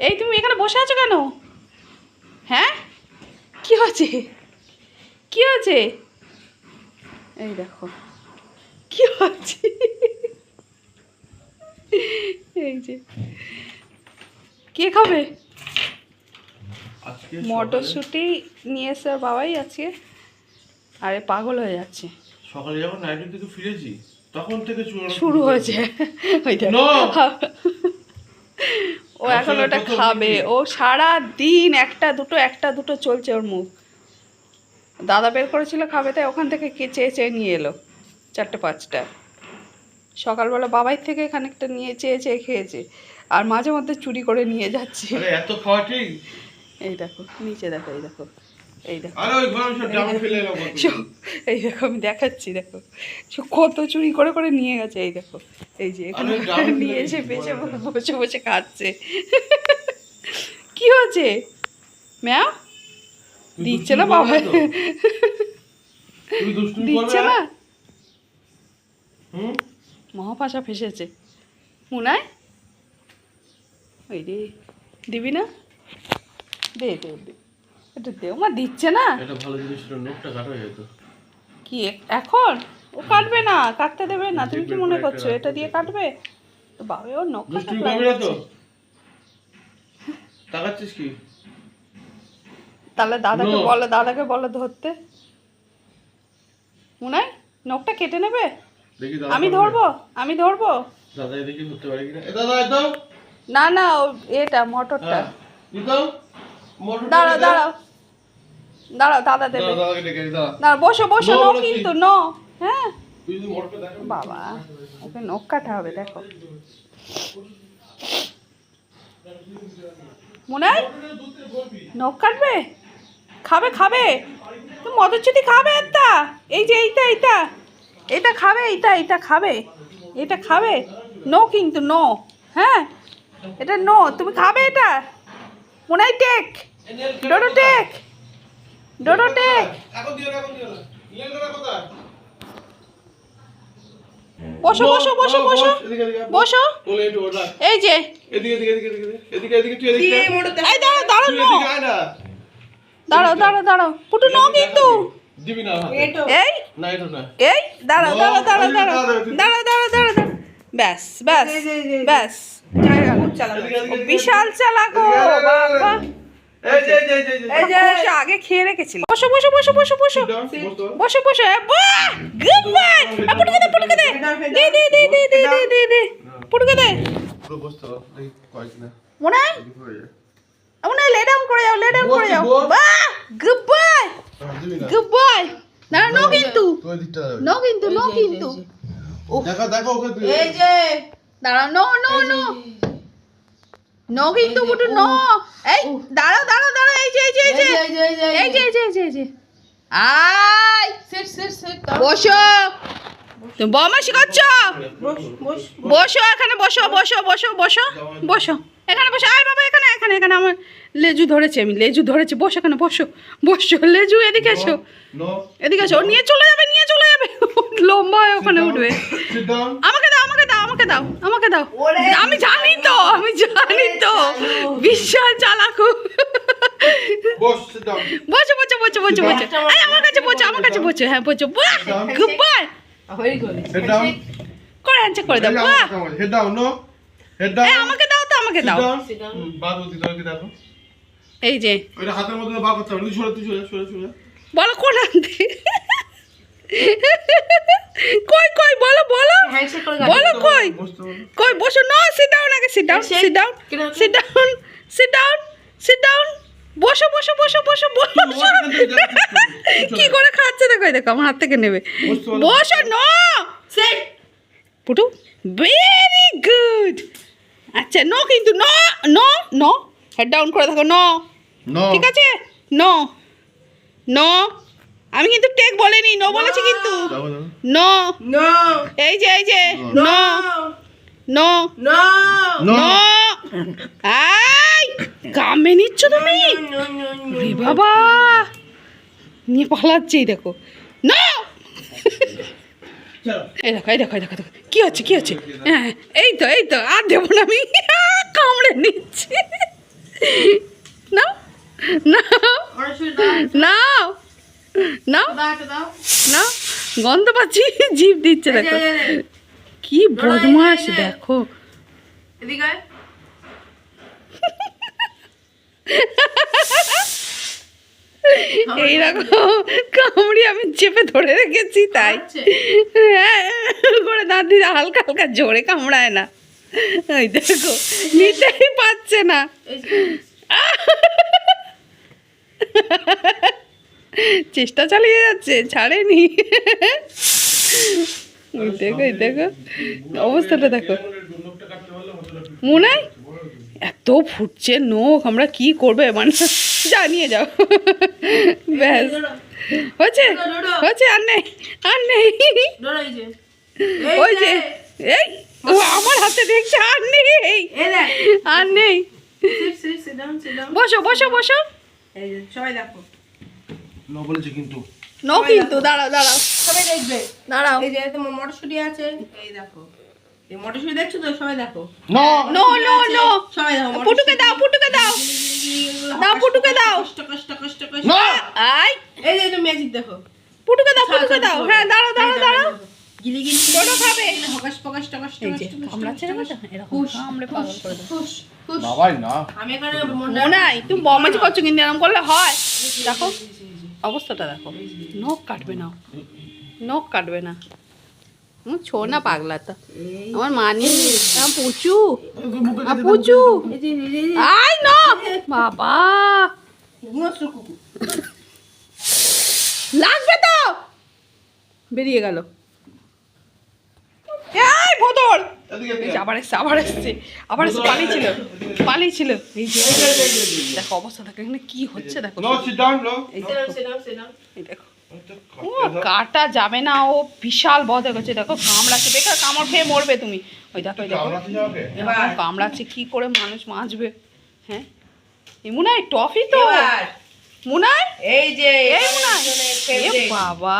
এই তুমি এখানে বসে আছো কেন? হ্যাঁ? কি হচ্ছে কি হচ্ছে এই দেখো কি হচ্ছে এই যে কে খাবে? মটরশুঁটি নিয়ে এসে বাবাই আছে আরে পাগল হয়ে যাচ্ছে। সকালে যখন নাইটের থেকে ফিরেছি। তখন থেকে শুরু হয়েছে! ও এখন ওটা খাবে। ও সারা দিন একটা দুটো একটা দুটো চলছে ওর মুখ। দাদা বের করেছিল খাবে তাই ওখান থেকে কে চেয়ে চেয়ে নিয়ে এলো। চারটে পাঁচটা। সকালবেলা বাবাই থেকে খানিকটা নিয়ে চেয়ে চেয়ে খেয়েছে। আর মাঝে মধ্যে চুরি করে নিয়ে যাচ্ছে। এত খাওয়া ঠিক এই দেখো নিচে দেখো এই দেখো। এই দেখো। এই আমি দেখাচ্ছি দেখো। কত চুরি করে করে নিয়ে গেছে এই দেখো। এই যে এখানে নিয়ে এসে বেঁচে। বসে বসে খাচ্ছে। কি হয়েছে? তুই দিচ্ছে না বাবা? দিচ্ছে না? মহাপাশা ফেসেছে। মুনায়? ওই রে দিবি না? দে দে। দে এটা দে মা দিচ্ছে না। এটা ভালো জিনিস ছিল নোটটা কাটা হয়ে যেত। কি এখন? ও কাটবে না কাটতে দেবে না তুমি কি মনে করছ? এটা দিয়ে কাটবে? তো বাবা ওর নখ তো তাকাচ্ছিস কি? তাহলে দাদাকে. বলো দাদাকে বলো ধরতে। মুনাই নখটা কেটে নেবে? আমি ধরবো আমি ধরবো। দাদা এদিকে ধরতে পারে কিনা? দাদা একদম না না এটা মোটরটা। হ্যাঁ দাঁড়াও দাঁড়াও। দাঁড়াও দাদা দেবে। দাঁড়াও বসো বসো নো কিন্তু নো হ্যাঁ? বাবা ওকে নখ কাটা হবে দেখো। মুনাই নখ কাটবে? খাবে খাবে। তো মটরচুটি খাবে একটা? এই যে এইটা এইটা। এটা খাবে এইটা এইটা খাবে। এটা খাবে। নো কিন্তু নো হ্যাঁ? এটা নো তুমি খাবে এটা? মুনাই টেক। ডোডো টেক। ডোডো টেক। এখন দিও না এখন দিও না। কোথায়? বসো বসো বসো বসো বসো এই যে। এদিকে এদিকে এদিকে এদিকে এদিকে। এদিকে তুই এদিকে। এই দাঁড়াও দাঁড়াও তুই নো। এদিকে দাঁড়াও দাঁড়াও দাঁড়াও। পুটু নো কিন্তু। দিবি না এই। না এটা না। এই দাঁড়াও No, দাঁড়াও দাঁড়াও ওই যে দাঁড়াও দাঁড়াও, দাঁড়াও দাঁড়াও দাঁড়াও দাঁড়াও। ব্যাস ব্যাস ব্যাস। বিশাল চালাকো বাবা। আগে খেয়ে রেখেছিল বসো বসো বসো বসো বসো বসো। বসো বসো এ, বাহ গুড বয় পুটুকে দে পুটুকে দে দে দে দে দে দে দে দে দে পুটুকে দে পুরো বসতে হবে দেখি কয়েক না মনে হয় এদিকে হয়ে যায় মনে হয় লে করে যাও লে করে যাও বাহ গুড বয় হ্যাঁ, গুড বয় না নো কিন্তু নো কিন্তু নো কিন্তু দেখা দেখো ওকে এই যে দাঁড়াও নো নো নো নো কিন্তু পুটু নো এই দাঁড়াও দাঁড়াও দাঁড়াও এই যে এই যে এই যে এই যে, এই যে, এই যে এই যে আয়। সিট সিট সিট বসো। তুমি বমা শিখাচ্ছ বস এখানে বসো বসো বসো বসো বসো। এখানে বসো। আয় বাবা এখানে এখানে এখানে আমার লেজু ধরেছে আমি লেজু ধরেছে। বসো এখানে বসো বসো। লেজু এদিকে এসো। এদিকে এসো। ও নিয়ে চলে যাবে নিয়ে চলে যাবে। লম্বা হয়ে ওখানে উঠবে। সিট আমাকে আমাকে দাও আমাকে দাও। আমি জানি তো আমি জানি তো। বিশাল চালাকু বস বসো বসো বসো বসো এই আমার কাছে বসো আমার কাছে বসো। হ্যাঁ বসো। বাহ ডাউন করে হ্যান্ডশেক করে দাও। বাহ। Head down no. Head down আমাকে দাও তো আমাকে দাও। এই যে। ওইটা হাতের মধ্যে বার করতে হবে। তুই সরে তুই সরে সরে সরে। বলো কোন আনতে কই কই বলো বলো কই? কই বসো। নো সিট ডাউন আগে sit down sit down? Sit down sit down sit down বসো বসো বসো বসো বসো। কি করে খাচ্ছে দেখো দেখো আমার হাত থেকে নেবে। বসো নো। সিট পুটু ভেরি গুড আচ্ছা নো কিন্তু no no no head down করে থাকো নো নো ঠিক আছে? নো নো আমি কিন্তু টেক বলিনি নো বলেছি কিন্তু। নো নো এই যে এই যে no no no no no I কামে নিচ্ছ তুমি। নো নো রে বাবা। নিয়ে পালাচ্ছেই দেখো। নো এই দেখো এই দেখো এই দেখো দেখো। কি হচ্ছে কি হচ্ছে? হ্যাঁ এই তো এই তো আর দেবো না আমি। কামড়ে নিচ্ছি। না না মটরশুঁটি দাও। না? গন্ধ পাচ্ছি জিভ দিচ্ছে দেখো। কি বদমাস দেখো। এইরকম কামড়ি আমি চেপে ধরে রেখেছি তাই। হ্যাঁ করে দাঁত দিয়ে হালকা হালকা জোরে কামড়ায় না। ওই দেখো নিতেই পাচ্ছে না। চেষ্টা চালিয়ে যাচ্ছে ছাড়েনি। দেখো এই দেখো। অবস্থাটা দেখো। মুনাই এত ফুটছে নোখ আমরা কি করবে মানে জানিয়ে যাও। ব্যাস। ডোডো। হয়েছে? আর নেই আর নেই। ওই যে এই ও আমার হাতে দেখছে আর নেই। আর নেই. বসো বসো বসো। সবাই দেখো। ন বলেছে কিন্তু। নো কিন্তু দাঁড়াও দাঁড়াও। সবাই দেখবে। দাঁড়াও। এই যে তোমার মটরশুঁটি আছে এই দেখো। এই মটরশুঁটি দেখছ তো? সবাই দেখো। না নো নো নো সবাই দেখো পুটুকে দাও পুটুকে দাও। দাও, পুটুকে দাও। কষ্ট কষ্ট কষ্ট কষ্ট। না আই এই যে তুমি ম্যাজিক দেখো। পুটুকে দাও পুটুকে দাও। হ্যাঁ দাঁড়াও দাঁড়াও দাঁড়াও। গিলি গিলি খাবে। হকাশ পকাশ টকাশ টকাশ? এরকম পাগল করে। বাবাই না। আমি এখানে মনটা- মোনাই তুমি বমাজি করছ কিন্তু এরকম করলে হয়। দেখো। অবস্থাটা দেখো। নখ কাটবে না। নখ কাটবে না। হুম, ছো না পাগলা তো। আমার মানি পুচু। পুচু। এই যে, এই যে, এই যে। আই ন। বাবা। লাগবে তো। বেরিয়ে গেল। এই এই আবার এসছে আবার এসছে। আবার এসছে পালিয়েছিল পালিয়েছিল। এই যে দেখো অবস্থা দেখো এখানে কি হচ্ছে দেখো। নো সিট ডাউন নো এই দেখো। ও কাটা যাবে না ও বিশাল হচ্ছে দেখো কামড়াচ্ছে বেকার কামড় খেয়ে মরবে তুমি। ওই দেখো ওই দেখো। কামড়াচ্ছে কি করে মানুষ বাঁচবে হ্যাঁ? এ মুনাই টফি তো। মুনাই এই যে এই মুনাই এ বাবা।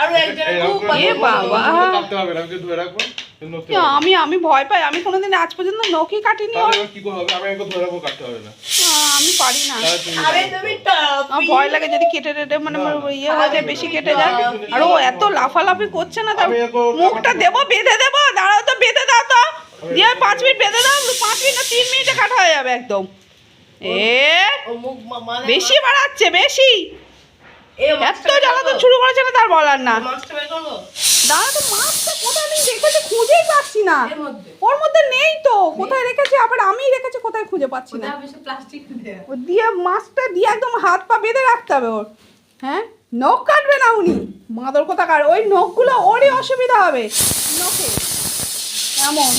আরও একজনের খুব এ বাবা। কাটতে হবে আমি ধরে রাখব। আমি আমি ভয় পাই। আমি কোনোদিন আজ পর্যন্ত নখই কাটিনি। কি হবে? আমি আমাকে ধরে রাখব কাটতে হবে না। আমি পারি না। আরে তুমি আমার ভয় লাগে যদি কেটে টেটে মানে ইয়ে হয়ে যায় বেশি কেটে যায়। আর ও এত লাফালাফি করছে না তার মুখটা দেবো বেঁধে দেবো। দাঁড়াও তো বেঁধে দাও তো। দিয়ে পাঁচ মিনিট বেঁধে দাও পাঁচ মিনিট না তিন মিনিটে কাটা হয়ে যাবে একদম। এ? মানে বেশি বাড়াচ্ছে বেশি? এত জ্বালাতন শুরু করেছে না তার বলার না? দাঁড়া তো মাছটা কোথায় নেই দেখেছি খুঁজেই পাচ্ছি না। ওর মধ্যে নেই তো। কোথায় রেখেছি? আবার আমি রেখেছি কোথায় খুঁজে পাচ্ছি না। ও দিয়ে মাছটা দিয়ে একদম হাত পা বেঁধে রাখতে হবে ওর। হ্যাঁ? নখ কাটবে না উনি। মাদর কোথাকার ওই নখগুলো ওরই অসুবিধা হবে। নখে। এমন।